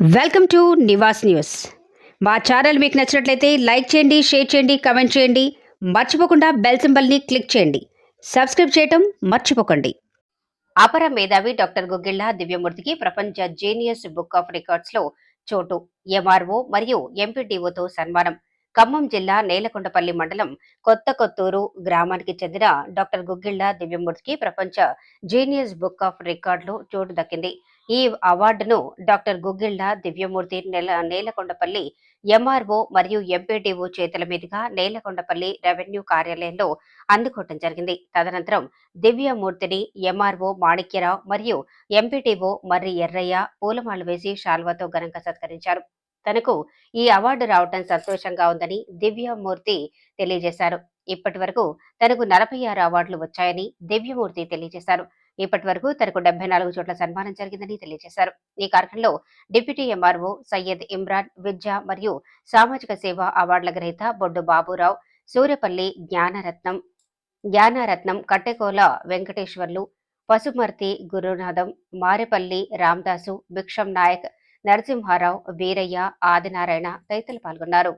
Welcome to Nivas news. మా channel మీకు నచ్చినట్లయితే లైక్ చేయండి షేర్ చేయండి కమెంట్ చేయండి. మర్చిపోకుండా బెల్ సింబల్ని క్లిక్ చేయండి. సబ్స్క్రైబ్ చేయటం మర్చిపోకండి. అపర మేధావి డాక్టర్ గుగిళ్ళ దివ్యమూర్తికి ప్రపంచ జీనియస్ బుక్ ఆఫ్ రికార్డ్స్లో చోటు ఎంఆర్ఓ మరియు ఎంపీడీఓతో సన్మానం. ఖమ్మం జిల్లా నేలకొండపల్లి మండలం కొత్త కొత్తూరు గ్రామానికి చెందిన డాక్టర్ గుగ్గిళ్ళ దివ్యమూర్తికి ప్రపంచ జీనియస్ బుక్ ఆఫ్ రికార్డులో చోటు దక్కింది. ఈ అవార్డును డాక్టర్ గుగ్గిళ్ళ దివ్యమూర్తి నెల నేలకొండపల్లి ఎంఆర్ఓ మరియు ఎంపీడీఓ చేతుల మీదుగా నేలకొండపల్లి రెవెన్యూ కార్యాలయంలో అందుకోవటం జరిగింది. తదనంతరం దివ్యమూర్తిని ఎంఆర్ఓ మాణిక్యరావు మరియు ఎంపీటీఓ మర్రి ఎర్రయ్య పూలమాలు వేసి శాల్వాతో ఘనంగా సత్కరించారు. తనకు ఈ అవార్డు రావటం సంతోషంగా ఉందని దివ్యమూర్తి తెలియజేశారు. ఇప్పటి వరకు తనకు నలభై ఆరు అవార్డులు వచ్చాయని దివ్యమూర్తి తెలియజేశారు. ఇప్పటి వరకు తనకు డెబ్బై నాలుగు చోట్ల సన్మానం జరిగిందని తెలియజేశారు. ఈ కార్యక్రమంలో డిప్యూటీ ఎంఆర్ఓ సయ్యద్ ఇమ్రాన్ విద్య మరియు సామాజిక సేవ అవార్డుల గ్రహీత బొడ్డు బాబురావు సూర్యపల్లి జ్ఞానరత్నం జ్ఞానరత్నం కట్టెకోల వెంకటేశ్వర్లు పసుమర్తి గురునాథం మారేపల్లి రామదాసు భిక్షం నాయక్ నరసింహారావు వీరయ్య ఆదినారాయణ తదితరులు పాల్గొన్నారు.